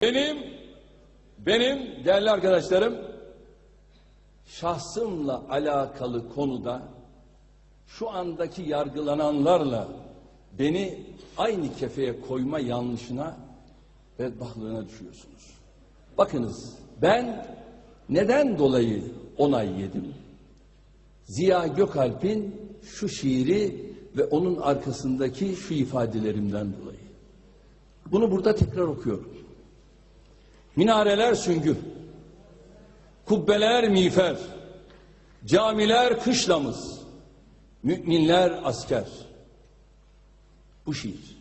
Benim, benim değerli arkadaşlarım, şahsımla alakalı konuda şu andaki yargılananlarla beni aynı kefeye koyma yanlışına ve bahlığına düşüyorsunuz. Bakınız ben neden dolayı onay yedim? Ziya Gökalp'in şu şiiri ve onun arkasındaki şu ifadelerimden dolayı. Bunu burada tekrar okuyorum. Minareler süngü, kubbeler miğfer, camiler kışlamız, müminler asker. Bu şiir.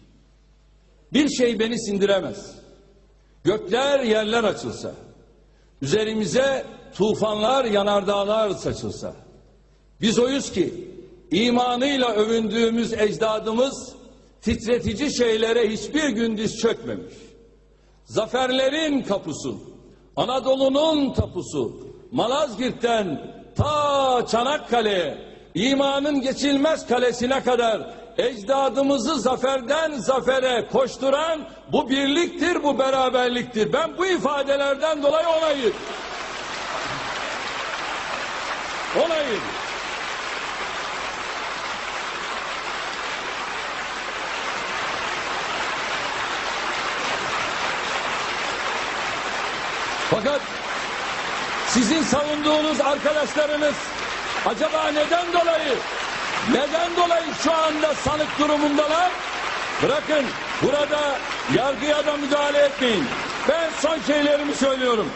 Bir şey beni sindiremez. Gökler yerler açılsa, üzerimize tufanlar yanardağlar saçılsa, biz oyuz ki imanıyla övündüğümüz ecdadımız titretici şeylere hiçbir gün diz çökmemiş. Zaferlerin kapusu, Anadolu'nun tapusu, Malazgirt'ten ta Çanakkale'ye, imanın geçilmez kalesine kadar ecdadımızı zaferden zafere koşturan bu birliktir, bu beraberliktir. Ben bu ifadelerden dolayı onayım. Onayım. Fakat sizin savunduğunuz arkadaşlarınız acaba neden dolayı neden dolayı şu anda sanık durumundalar? Bırakın burada yargıya da müdahale etmeyin. Ben son şeylerimi söylüyorum.